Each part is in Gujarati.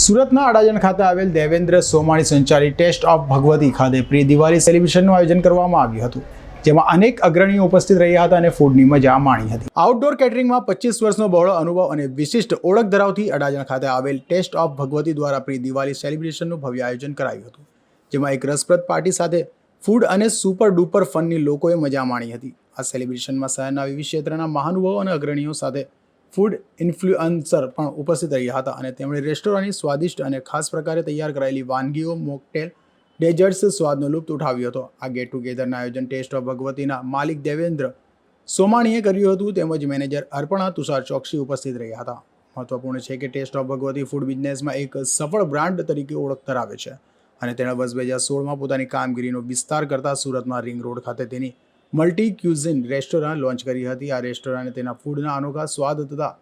સુરતના અડાજણ ખાતે આવેલ દેવેન્દ્ર સોમાણી સંચાલિત ટેસ્ટ ઓફ ભગવતી ખાતે પ્રી દિવાળી સેલિબ્રેશનનું આયોજન કરવામાં આવ્યું હતું, જેમાં અનેક અગ્રણીઓ ઉપસ્થિત રહ્યા હતા અને ફૂડની મજા માણી હતી. આઉટડોર કેટરિંગમાં પચીસ વર્ષનો બહોળો અનુભવ અને વિશિષ્ટ ઓળખ ધરાવતી અડાજણ ખાતે આવેલ ટેસ્ટ ઓફ ભગવતી દ્વારા પ્રી દિવાળી સેલિબ્રેશનનું ભવ્ય આયોજન કરાયું હતું, જેમાં એક રસપ્રદ પાર્ટી સાથે ફૂડ અને સુપર ડુપર ફનની લોકોએ મજા માણી હતી. આ સેલિબ્રેશનમાં શહેરના વિવિધ ક્ષેત્રના મહાનુભાવો અને અગ્રણીઓ સાથે ફૂડ ઇન્ફ્લુઅન્સર પણ ઉપસ્થિત રહ્યા હતા અને તેમણે રેસ્ટોરન્ટની સ્વાદિષ્ટ અને ખાસ પ્રકારે તૈયાર કરાયેલી વાનગીઓ, મોકટેલ, ડેઝર્ટ્સ સ્વાદનો લુપ્ત ઉઠાવ્યો હતો. આ ગેટ ટુગેધરના આયોજન ટેસ્ટ ઓફ ભગવતીના માલિક દેવેન્દ્ર સોમાણીએ કર્યું હતું તેમજ મેનેજર અર્પણા તુષાર ચોકસી ઉપસ્થિત રહ્યા હતા. મહત્વપૂર્ણ છે કે ટેસ્ટ ઓફ ભગવતી ફૂડ બિઝનેસમાં એક સફળ બ્રાન્ડ તરીકે ઓળખ ધરાવે છે અને તેણે વર્ષ બે હજાર સોળમાં પોતાની કામગીરીનો વિસ્તાર કરતા સુરતમાં રિંગ રોડ ખાતે તેની મલ્ટી ક્યુઝિન રેસ્ટોરન્ટ લોન્ચ કરી હતી. આ રેસ્ટોરન્ટે તેના ફૂડના અનોખા સ્વાદ તથા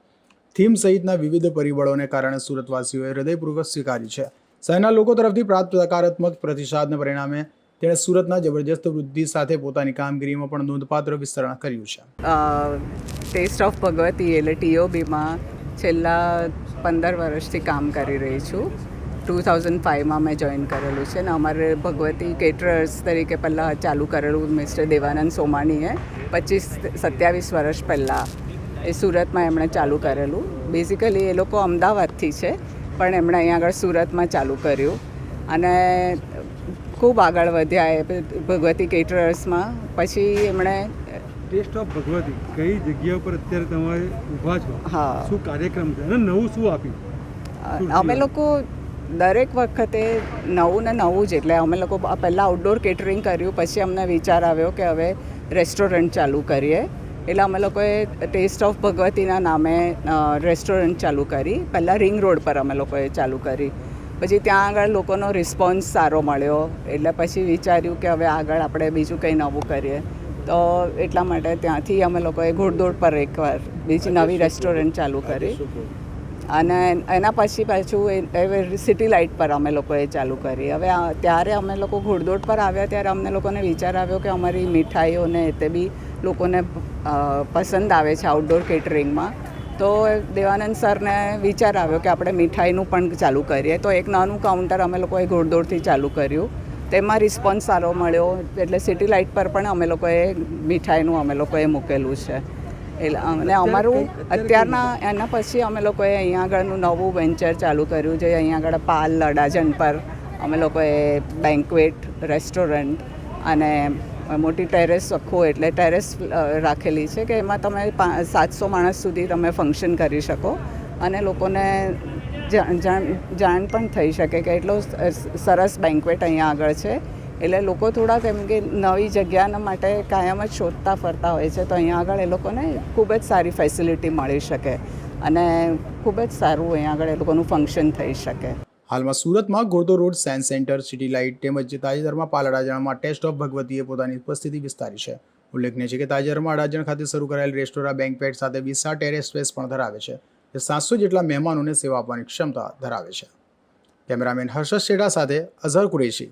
થીમ સહિતના વિવિધ પરિબળોને કારણે સુરતવાસીઓએ હૃદયપૂર્વક સ્વીકારી છે. શહેરના લોકો તરફથી પ્રાપ્ત સકારાત્મક પ્રતિસાદના પરિણામે તેણે સુરતના જબરજસ્ત વૃદ્ધિ સાથે પોતાની કામગીરીમાં પણ નોંધપાત્ર વિસ્તરણ કર્યું છે. ટેસ્ટ ઓફ ભગવતી એટલે ટીઓબીમાં છેલ્લા પંદર વર્ષથી કામ કરી રહી છું. ટુ થાઉઝન્ડ ફાઇવમાં મેં જોઈન કરેલું છે ને અમારે ભગવતી કેટરર્સ તરીકે પહેલાં ચાલુ કરેલું મિસ્ટર દેવાનંદ સોમાણીએ. પચીસ સત્યાવીસ વર્ષ પહેલાં એ સુરતમાં એમણે ચાલુ કરેલું. બેઝિકલી એ લોકો અમદાવાદથી છે પણ એમણે અહીંયા આગળ સુરતમાં ચાલુ કર્યું. અને ખૂબ આગળ વધ્યા એ ભગવતી કેટરર્સમાં પછી એમણે ટેસ્ટ ઓફ ભગવતી કઈ જગ્યા ઉપર અત્યારે તમારે ઊભા છો? હા. શું કાર્યક્રમ છે? અને નવું શું આપ્યું? અમે લોકો દરેક વખતે નવું ને નવું જ એટલે અમે લોકો પહેલાં આઉટડોર કેટરિંગ કર્યું પછી અમને વિચાર આવ્યો કે હવે રેસ્ટોરન્ટ ચાલુ કરીએ. એટલે અમે લોકોએ ટેસ્ટ ઓફ ભગવતીના નામે રેસ્ટોરન્ટ ચાલુ કરી. પહેલાં રિંગ રોડ પર અમે લોકોએ ચાલુ કરી. પછી ત્યાં આગળ લોકોનો રિસ્પોન્સ સારો મળ્યો. એટલે પછી વિચાર્યું કે હવે આગળ આપણે બીજું કંઈ નવું કરીએ. તો એટલા માટે ત્યાંથી અમે લોકોએ ઘોડદોડ પર એકવાર બીજી નવી રેસ્ટોરન્ટ ચાલુ કરી. અને એના પછી પાછું એ સિટી લાઇટ પર અમે લોકોએ ચાલુ કરી. હવે ત્યારે અમે લોકો ઘોડદોડ પર આવ્યા, ત્યારે અમને લોકોને વિચાર આવ્યો કે અમારી મીઠાઈઓને તે બી લોકોને પસંદ આવે છે આઉટડોર કેટરિંગમાં તો દેવાનંદ સરને વિચાર આવ્યો કે આપણે મીઠાઈનું પણ ચાલુ કરીએ. તો એક નાનું કાઉન્ટર અમે લોકોએ ઘોડદોડથી ચાલુ કર્યું. તેમાં રિસ્પોન્સ સારો મળ્યો. એટલે સિટી લાઇટ પર પણ અમે લોકોએ મીઠાઈનું અમે લોકોએ મૂકેલું છે. એટલે અને અમારું અત્યારના એના પછી અમે લોકોએ અહીંયા આગળનું નવું વેન્ચર ચાલુ કર્યું છે. અહીંયા આગળ પાલ અડાજણ પર અમે લોકોએ બેન્કવેટ રેસ્ટોરન્ટ અને મોટી ટેરેસ આખું એટલે ટેરેસ રાખેલી છે કે એમાં તમે સાતસો માણસ સુધી તમે ફંક્શન કરી શકો અને લોકોને જા- જાણ પણ થઈ શકે કે એટલો સરસ બેન્કવેટ અહીંયા આગળ છે. એટલે લોકો થોડાક એમ કે નવી જગ્યાના માટે કાયમ જ શોધતા ફરતા હોય છે, તો અહીંયા આગળ એ લોકોને ખૂબ જ સારી ફેસિલિટી મળી શકે અને ખૂબ જ સારું અહીંયા આગળ એ લોકોનું ફંક્શન થઈ શકે. હાલમાં સુરતમાં ગોરધો road science centre city light તેમજ તાજેતરમાં પાલ અડાજણમાં ટેસ્ટ ઓફ ભગવતીએ પોતાની ઉપસ્થિતિ વિસ્તારી છે. ઉલ્લેખનીય છે કે તાજેતરમાં અડાજણ ખાતે શરૂ કરાયેલ રેસ્ટોરાં બેંકપેટ સાથે વિસા ટેરેસ સ્પેસ પણ ધરાવે છે, જે સાતસો જેટલા મહેમાનોને સેવા આપવાની ક્ષમતા ધરાવે છે. કેમેરામેન હર્ષદ શેડા સાથે અઝહર કુરેશી.